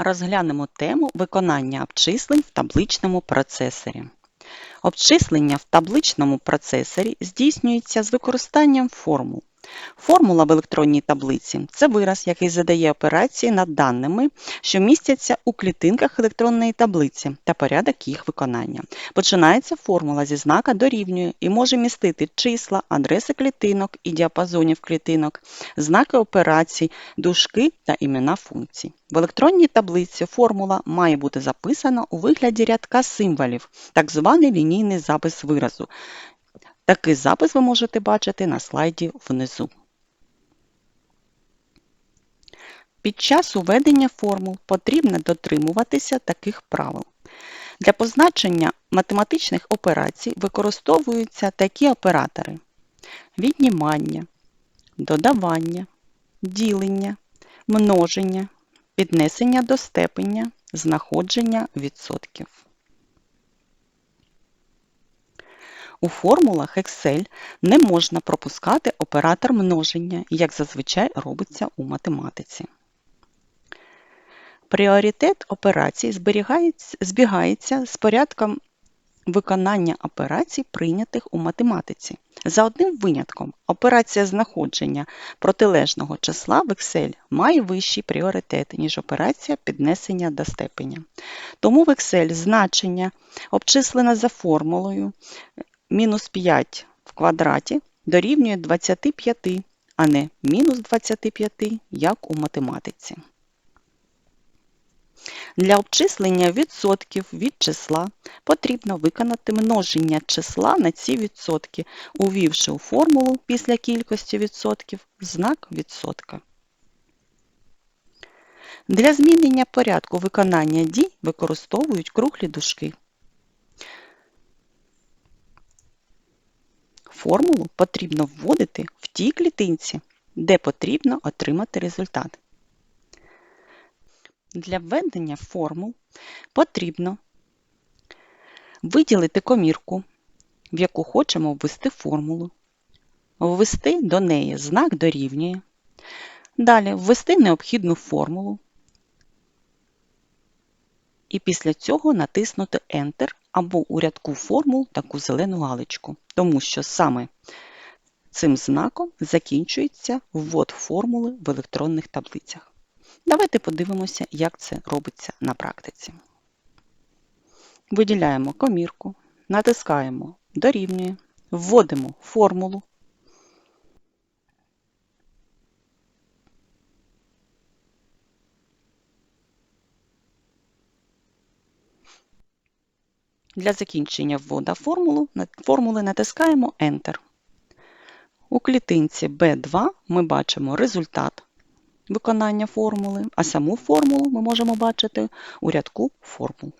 Розглянемо тему виконання обчислень в табличному процесорі. Обчислення в табличному процесорі здійснюється з використанням формул. Формула в електронній таблиці це вираз, який задає операції над даними, що містяться у клітинках електронної таблиці та порядок їх виконання. Починається формула зі знака дорівнює і може містити числа, адреси клітинок і діапазонів клітинок, знаки операцій, дужки та імена функцій. В електронній таблиці формула має бути записана у вигляді рядка символів, так званий лінійний запис виразу. Такий запис ви можете бачити на слайді внизу. Під час уведення формул потрібно дотримуватися таких правил. Для позначення математичних операцій використовуються такі оператори: віднімання, додавання, ділення, множення, піднесення до степеня, знаходження відсотків. У формулах Excel не можна пропускати оператор множення, як зазвичай робиться у математиці. Пріоритет операцій збігається з порядком виконання операцій, прийнятих у математиці. За одним винятком, операція знаходження протилежного числа в Excel має вищий пріоритет, ніж операція піднесення до степеня. Тому в Excel значення, обчислене за формулою мінус 5 в квадраті дорівнює 25, а не мінус 25, як у математиці. Для обчислення відсотків від числа потрібно виконати множення числа на ці відсотки, увівши у формулу після кількості відсотків знак відсотка. Для змінення порядку виконання дій використовують круглі дужки. Формулу потрібно вводити в тій клітинці, де потрібно отримати результат. Для введення формул потрібно виділити комірку, в яку хочемо ввести формулу, ввести до неї знак дорівнює, далі ввести необхідну формулу і після цього натиснути Enter або у рядку формул таку зелену галочку, тому що саме цим знаком закінчується ввод формули в електронних таблицях. Давайте подивимося, як це робиться на практиці. Виділяємо комірку, натискаємо Дорівнює, вводимо формулу. Для закінчення ввода формулу, формули натискаємо Enter. У клітинці B2 ми бачимо результат виконання формули, а саму формулу ми можемо бачити у рядку формул.